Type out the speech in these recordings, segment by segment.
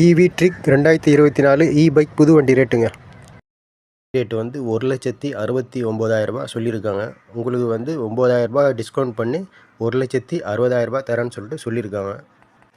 இவி trick ரெண்டாயிரத்தி இருபத்தி நாலு இ பைக் புது வண்டி ரேட்டுங்க ரேட்டு வந்து ஒரு லட்சத்தி அறுபத்தி ஒம்பதாயிரரூபா சொல்லியிருக்காங்க. உங்களுக்கு வந்து ஒம்பதாயிரரூபா டிஸ்கவுண்ட் பண்ணி ஒரு லட்சத்தி அறுபதாயிரரூபா தரேன்னு சொல்லிட்டு சொல்லியிருக்காங்க.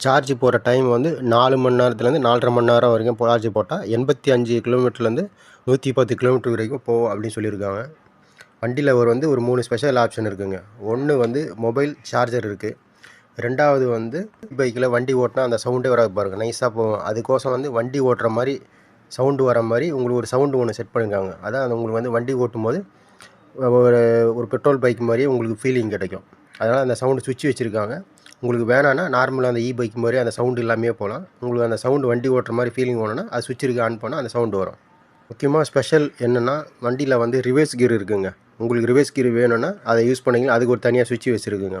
சார்ஜ் போகிற டைம் வந்து நாலு மணி நேரத்துலேருந்து நாலரை மணி நேரம் வரைக்கும் சார்ஜ் போட்டால் எண்பத்தி அஞ்சு கிலோமீட்டர்லேருந்து நூற்றி பத்து கிலோமீட்டர் வரைக்கும் போகும் அப்படின்னு சொல்லியிருக்காங்க. வண்டியில் ஒரு வந்து ஒரு மூணு ஸ்பெஷல் ஆப்ஷன் இருக்குங்க. ஒன்று வந்து மொபைல் சார்ஜர் இருக்குது ரெண்டாவது வந்து பைக்கில் வண்டி ஓட்டினா அந்த சவுண்டே வராது பாருங்கள் நைஸாக போகும். அதுக்கோசம் வந்து வண்டி ஓட்டுற மாதிரி சவுண்டு வர மாதிரி உங்களுக்கு ஒரு சவுண்டு ஒன்று செட் பண்ணியிருக்காங்க அதான் அது உங்களுக்கு வந்து வண்டி ஓட்டும் போது ஒரு ஒரு பெட்ரோல் பைக் மாதிரியே உங்களுக்கு ஃபீலிங் கிடைக்கும். அதனால் அந்த சவுண்டு சுவிட்ச் வச்சுருக்காங்க. உங்களுக்கு வேணான்னா நார்மலாக அந்த இ பைக் மாதிரி அந்த சவுண்டு இல்லாமே போகலாம். உங்களுக்கு அந்த சவுண்டு வண்டி ஓட்டுற மாதிரி ஃபீலிங் வேணும்னா அது சுவிட்ச் இருக்குது ஆன் பண்ணால் அந்த சவுண்டு வரும். முக்கியமாக ஸ்பெஷல் என்னென்னா வண்டியில் வந்து ரிவர்ஸ் கீர் இருக்குங்க. உங்களுக்கு ரிவேஸ் கீர் வேணும்னா அதை யூஸ் பண்ணிங்கன்னா அதுக்கு ஒரு தனியாக சுவிட்ச் வச்சுருக்குங்க.